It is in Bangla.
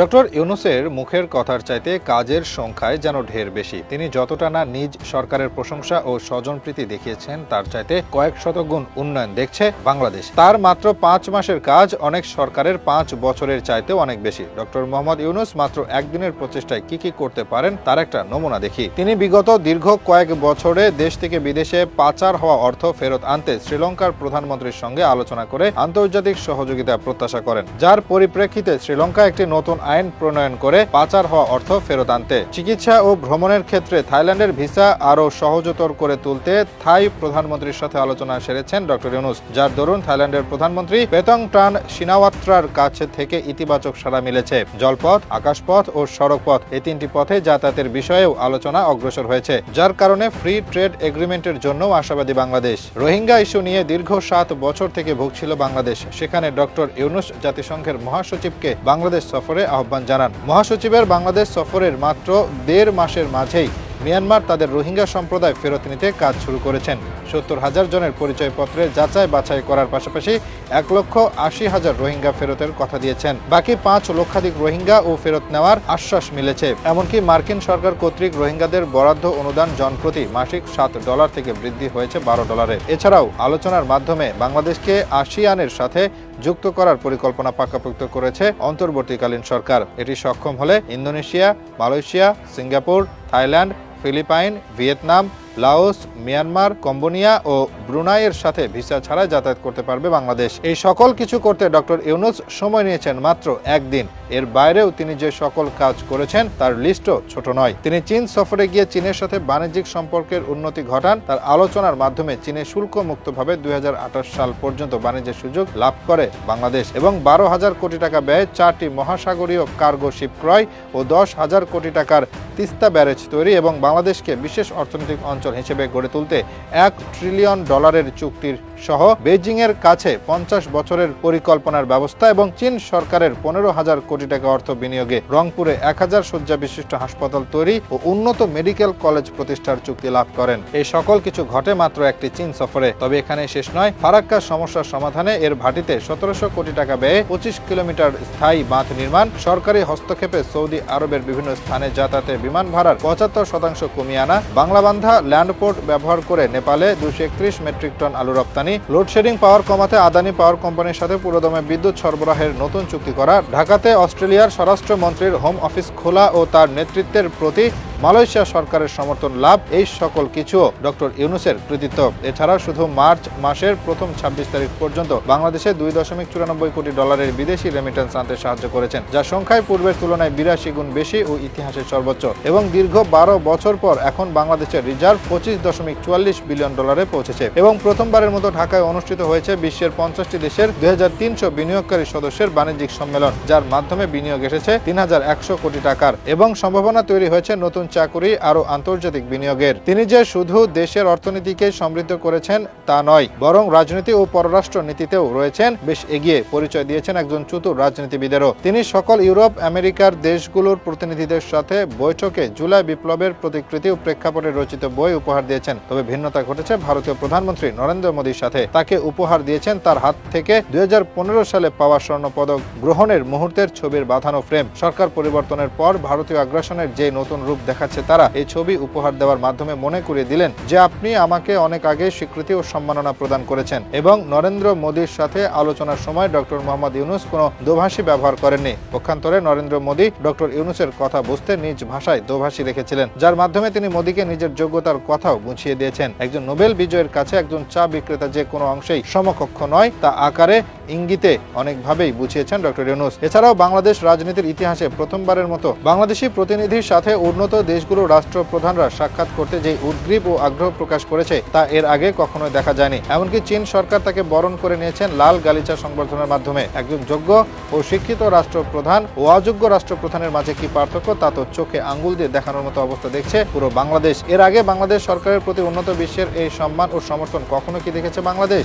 ডক্টর ইউনুসের মুখের কথার চাইতে কাজের সংখ্যায় যেন ঢের বেশি। তিনি যতটা না নিজ সরকারের প্রশংসা ও স্বজনপ্রীতি দেখিয়েছেন, তার চাইতে কয়েক শতগুণ উন্নয়ন দেখছে বাংলাদেশ। তার মাত্র পাঁচ মাসের কাজ অনেক সরকারের পাঁচ বছরের চাইতেও অনেক বেশি। ডক্টর মোহাম্মদ ইউনুস মাত্র একদিনের প্রচেষ্টায় কি কি করতে পারেন, তার একটা নমুনা দেখি। তিনি বিগত দীর্ঘ কয়েক বছরে দেশ থেকে বিদেশে পাচার হওয়া অর্থ ফেরত আনতে শ্রীলঙ্কার প্রধানমন্ত্রীর সঙ্গে আলোচনা করে আন্তর্জাতিক সহযোগিতা প্রত্যাশা করেন। যার পরিপ্রেক্ষিতে শ্রীলঙ্কা একটি নতুন আইন প্রণয়ন করে পাচার হওয়া অর্থ ফেরত আনতে। চিকিৎসা ও ভ্রমণের ক্ষেত্রে থাইল্যান্ডের ভিসা আরও সহজতর করে তুলতে থাই প্রধানমন্ত্রীর সাথে আলোচনা সেরেছেন ডক্টর ইউনুস, যার দরুন থাইল্যান্ডের প্রধানমন্ত্রী পেতং টান সিনাওয়াত্রার কাছে থেকে ইতিবাচক সাড়া মিলেছে। জলপথ, আকাশপথ ও সড়কপথ এই তিনটি পথে যাতায়াতের বিষয়েও আলোচনা অগ্রসর হয়েছে, যার কারণে ফ্রি ট্রেড এগ্রিমেন্টের জন্য আশাবাদী বাংলাদেশ। রোহিঙ্গা ইস্যু নিয়ে দীর্ঘ সাত বছর থেকে ভুগছিল বাংলাদেশ। সেখানে ডক্টর ইউনুস জাতিসংঘের মহাসচিবকে বাংলাদেশ সফরে আহ্বান জানান। মহাসচিবের বাংলাদেশ সফরের মাত্র দেড় মাসের মাঝেই মিয়ানমার তাদের রোহিঙ্গা সম্প্রদায় ফেরত নিতে কাজ শুরু করেছেন। সত্তর হাজার জনের পরিচয়পত্রে যাচাই বাছাই করার পাশাপাশি এক লক্ষ আশি হাজার রোহিঙ্গা ফেরতের কথা দিয়েছেন। বাকি পাঁচ লক্ষাধিক রোহিঙ্গা ও ফেরত নেওয়ার আশ্বাস মিলেছে। এমনকি মার্কিন সরকার কর্তৃক রোহিঙ্গাদের বরাদ্দ অনুদান জনপ্রতি মাসিক সাত ডলার থেকে বৃদ্ধি হয়েছে বারো ডলারে। এছাড়াও আলোচনার মাধ্যমে বাংলাদেশকে আসিয়ানের সাথে যুক্ত করার পরিকল্পনা পাকাপোক্ত করেছে অন্তর্বর্তীকালীন সরকার। এটি সক্ষম হলে Indonesia, Malaysia, Singapore, Thailand, Philippines, Vietnam Laos, Myanmar Cambodia ও ব্রুনাইয়ের সাথে ভিসা ছাড়া যাতায়াত করতে পারবে বাংলাদেশ। এই সকল কিছু করতে ডক্টর ইউনুস সময় নিয়েছেন মাত্র একদিন। এর বাইরেও তিনি যে সকল কাজ করেছেন, তার লিস্টও ছোট নয়। তিনি চীন সফরে গিয়ে চীনের সাথে বাণিজ্যিক সম্পর্কের উন্নতি ঘটান। তার আলোচনার মাধ্যমে চীনে শুল্ক মুক্তভাবে দুই সাল পর্যন্ত বাণিজ্যের সুযোগ লাভ করে বাংলাদেশ এবং বারো হাজার কোটি টাকা ব্যয়ে চারটি মহাসাগরীয় কার্গো শিপ ক্রয় ও দশ হাজার কোটি টাকার তিস্তা ব্যারেজ তৈরি এবং বাংলাদেশকে বিশেষ অর্থনৈতিক অঞ্চল হিসেবে গড়ে তুলতে এক ট্রিলিয়ন ডলারের চুক্তির সহ বেজিং এর কাছে পঞ্চাশ বছরের পরিকল্পনার ব্যবস্থা এবং চীন সরকারের পনেরো হাজার কোটি টাকা অর্থ বিনিয়োগে রংপুরে এক হাজার শয্যা বিশিষ্ট হাসপাতাল তৈরি ও উন্নত মেডিকেল কলেজ প্রতিষ্ঠার চুক্তি লাভ করেন। এই সকল কিছু ঘটে মাত্র একটি চীন সফরে। তবে এখানে শেষ নয় ফারাক্কার সমস্যার সমাধানে এর ভাটিতে সতেরোশো কোটি টাকা ব্যয়ে পঁচিশ কিলোমিটার স্থায়ী বাঁধ নির্মাণ, সরকারি হস্তক্ষেপে সৌদি আরবের বিভিন্ন স্থানে যাতায়াতে বিমান ভাড়ার পঁচাত্তর শতাংশ কমিয়ে আনা, বাংলাবান্ধা ল্যান্ডপোর্ট ব্যবহার করে নেপালে দুশো একত্রিশ মেট্রিক টন আলু রপ্তানি, লোডশেডিং পাওয়ার কমাতে আদানি পাওয়ার কোম্পানির সাথে পুরোদমে বিদ্যুৎ সরবরাহের নতুন চুক্তি করা। ঢাকাতে অস্ট্রেলিয়ার স্বরাষ্ট্রমন্ত্রীর হোম অফিস খোলা ও তার নেতৃত্বের প্রতি মালয়েশিয়া সরকারের সমর্থন লাভ, এই সকল কিছুও ডক্টর ইউনুসের কৃতিত্ব। এছাড়া শুধু মার্চ মাসের প্রথম ছাব্বিশ তারিখ পর্যন্ত বাংলাদেশে দুই দশমিক চুরানব্বই কোটি ডলারের বিদেশি রেমিটেন্স আনতে সাহায্য করেছেন, যা সংখ্যায় পূর্বের তুলনায় বিরাশি গুণ বেশি ও ইতিহাসের সর্বোচ্চ। এবং দীর্ঘ বারো বছর পর এখন বাংলাদেশের রিজার্ভ পঁচিশ দশমিক চুয়াল্লিশ বিলিয়ন ডলারে পৌঁছেছে এবং প্রথমবারের মতো ঢাকায় অনুষ্ঠিত হয়েছে বিশ্বের পঞ্চাশটি দেশের দুই হাজার তিনশো বিনিয়োগকারী সদস্যের বাণিজ্যিক সম্মেলন, যার মাধ্যমে বিনিয়োগ এসেছে তিন হাজার একশো কোটি টাকার এবং সম্ভাবনা তৈরি হয়েছে নতুন চাকুরি আরও আন্তর্জাতিক বিনিয়োগের। তিনি যে শুধু দেশের অর্থনীতিকে সমৃদ্ধ করেছেন তা নয়, বরং রাজনীতি ও পররাষ্ট্র নীতিতেও রয়েছেন। বেশ এগিয়ে পরিচয় দিয়েছেন একজন চতুর রাজনীতিবিদেরও। তিনি সকল ইউরোপ, আমেরিকার দেশগুলোর প্রতিনিধিদের সাথে বৈঠকে জুলাই বিপ্লবের প্রতিকৃতি ও প্রেক্ষাপটে রচিত বই উপহার দিয়েছেন। তবে ভিন্নতা ঘটেছে ভারতীয় প্রধানমন্ত্রী নরেন্দ্র মোদীর সাথে। তাকে উপহার দিয়েছেন তার হাত থেকে দুই হাজার পনেরো সালে পাওয়া স্বর্ণ পদক গ্রহণের মুহূর্তের ছবির বাঁধানো ফ্রেম। সরকার পরিবর্তনের পর ভারতীয় আগ্রাসনের যে নতুন রূপ দেখাচ্ছে তারা, এই ছবি উপহার দেওয়ার মাধ্যমে মনে করিয়ে দিলেন যে আপনি আমাকে অনেক আগে স্বীকৃতি ও সম্মাননা প্রদান করেছেন এবং নরেন্দ্র মোদীর সাথে আলোচনার সময় ডক্টর মোহাম্মদ ইউনুস কোনো দোভাষী ব্যবহার করেননি। পক্ষান্তরে নরেন্দ্র মোদী ডক্টর ইউনুসের কথা বুঝতে নিজ ভাষায় দোভাষী রেখেছিলেন, যার মাধ্যমে তিনি মোদীকে নিজের যোগ্যতার কথাও বুঝিয়ে দিয়েছেন। একজন নোবেল বিজয়ের কাছে একজন চা বিক্রেতা যে কোনো অংশেই সমকক্ষ নয়, তা আকারে ইঙ্গিতে অনেকভাবেই বুঝিয়েছেন ডক্টর ইউনুস। এছাড়াও বাংলাদেশ রাজনীতির ইতিহাসে প্রথমবারের মতো বাংলাদেশি প্রতিনিধির সাথে উন্নত দেশগুলোর রাষ্ট্রপ্রধানরা সাক্ষাৎ করতে যে উদ্গ্রীব ও আগ্রহ প্রকাশ করেছে, তা এর আগে কখনোই দেখা যায়নি। এমনকি চীন সরকার তাকে বরণ করে নিয়েছেন লাল গালিচা সংবর্ধনার মাধ্যমে। একজন যোগ্য ও শিক্ষিত রাষ্ট্রপ্রধান ও অযোগ্য রাষ্ট্রপ্রধানের মাঝে কি পার্থক্য, তা তো চোখে আঙ্গুল দিয়ে দেখানোর মতো অবস্থা দেখছে পুরো বাংলাদেশ। এর আগে বাংলাদেশ সরকারের প্রতি উন্নত বিশ্বের এই সম্মান ও সমর্থন কখনো কি দেখেছে বাংলাদেশ?